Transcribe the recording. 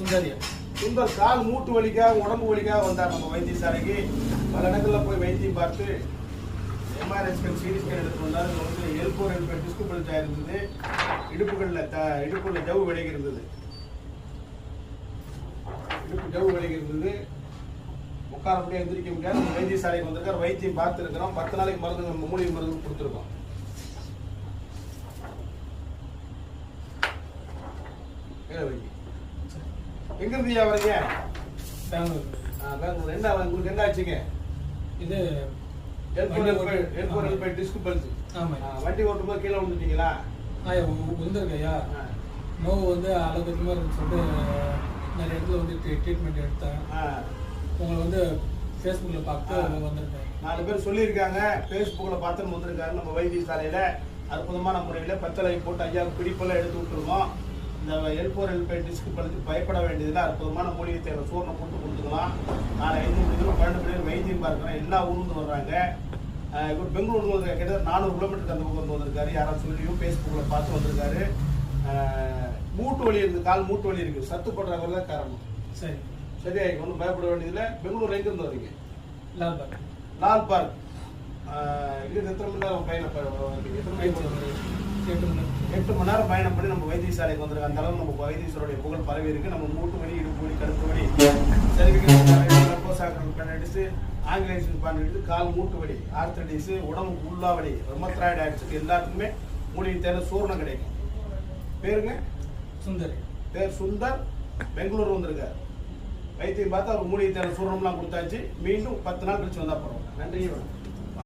சுந்தரியா சுந்தர் கால் மூட்டு வலிக்காக உடம்பு வலிக்காக வந்தார் நம்ம வைத்தியசாலைக்கு. பல இடங்களில் போய் வைத்தியம் பார்த்து எம்ஆர்ஐ ஸ்கேன் சிடி ஸ்கேன் எடுத்து வந்தார். வந்து எல்போர் எல்போர் டிஸ்கு பழுத்தா இருந்தது இடுப்புகளில் த இடுப்புகளில் ஜவ்வு விலகி இருந்தது. இடுப்பு ஜவு விலகி இருந்தது. உட்கார முடியாது எந்திரிக்க முடியாது. நம்ம வைத்தியசாலைக்கு வந்திருக்கார். வைத்தியம் பார்த்துருக்கிறோம். பத்து நாளைக்கு மருந்து நம்ம மூலிகை மருந்து கொடுத்துருக்கோம். கீழே எங்க இருந்தீங்க வரீங்க? பெங்களூர் பெங்களூர். என்ன உங்களுக்கு என்ன ஆச்சுங்க? இது வண்டி ஓட்டும்போது கீழே விழுந்துட்டீங்களா? ஆ, நோவு வந்து அளவுக்கு இருக்குன்னு சொல்லிட்டு நிறைய இடத்துல வந்து ட்ரீட்மெண்ட் எடுத்தேன். ஆ. உங்களை வந்து ஃபேஸ்புக்கில் பார்த்து. வந்திருக்கேன். நாலு பேர் சொல்லியிருக்காங்க. ஃபேஸ்புக்கில் பார்த்துன்னு வந்திருக்காரு. நம்ம வைத்தியசாலையில் அற்புதமான முறையில் பத்தலை போட்டு ஐயாவுக்கு பிடிப்பெல்லாம் எடுத்து விட்டுருவோம் இந்த எல்போர் எல்பை டிஸ்க் பழுத்து பயப்பட வேண்டியதில்லை. அற்புதமான மூலிகை தேவை. சூர்ணம் போட்டு கொடுத்துக்கலாம். நாளை ஐந்து மணி நேரம் பன்னெண்டு மணி நேரம் வைத்தியம் பார்க்குறோம் எல்லா ஊர்ந்து வர்றாங்க. ஆஹ் இவர் பெங்களூர் வந்து கிட்டத்தட்ட நானூறு கிலோமீட்டருக்கு அந்த பக்கம் வந்து வந்திருக்காரு. யாராவது சொல்லியும் ஃபேஸ்புக்கில் பார்த்து வந்திருக்காரு. மூட்டு வலி இருக்குது கால் மூட்டு வலி இருக்குது சத்து போடுறவங்க தான் காரணம். சரி. சரியா ஒன்றும் பயப்பட வேண்டியதில்லை. பெங்களூர் எங்கேருந்து வரீங்க? லால்பாக் லால் பார்க். இங்கே எத்தனை மணி நேரம் பயணம்? ப- நீங்க எத்தனை மணி. எட்டு மணி நேரம். பயணம் பண்ணி நம்ம வைத்தியசாலைக்கு வந்திருக்கோம். அந்த அளவு நம்ம வைத்தியசாலையுடைய புகழ் பரவி இருக்கு. நம்ம மூட்டு வலி இடுப்பு வலி கழுத்து வலி சரிவிக்கு பண்ணடிச்சு ஆங்கிலேஷன் பண்ணிட்டு கால் மூட்டு வலி ஆர்த்தடிஸ் உடம்புக்கு உள்ளா வலி ரொமத்ராய்டு ஆயிடுச்சு. எல்லாத்துக்குமே மூலிகை தேவை சூர்ணம் கிடைக்கும். பேருங்க? சுந்தரி. பேர் சுந்தர். பெங்களூர் வந்திருக்காரு. வைத்தியம் பார்த்து அவர் மூலிகை தேவை சூர்ணம்லாம் கொடுத்தாச்சு. மீண்டும் பத்து நாள் கழிச்சு வந்தா போறோம். நன்றி வணக்கம்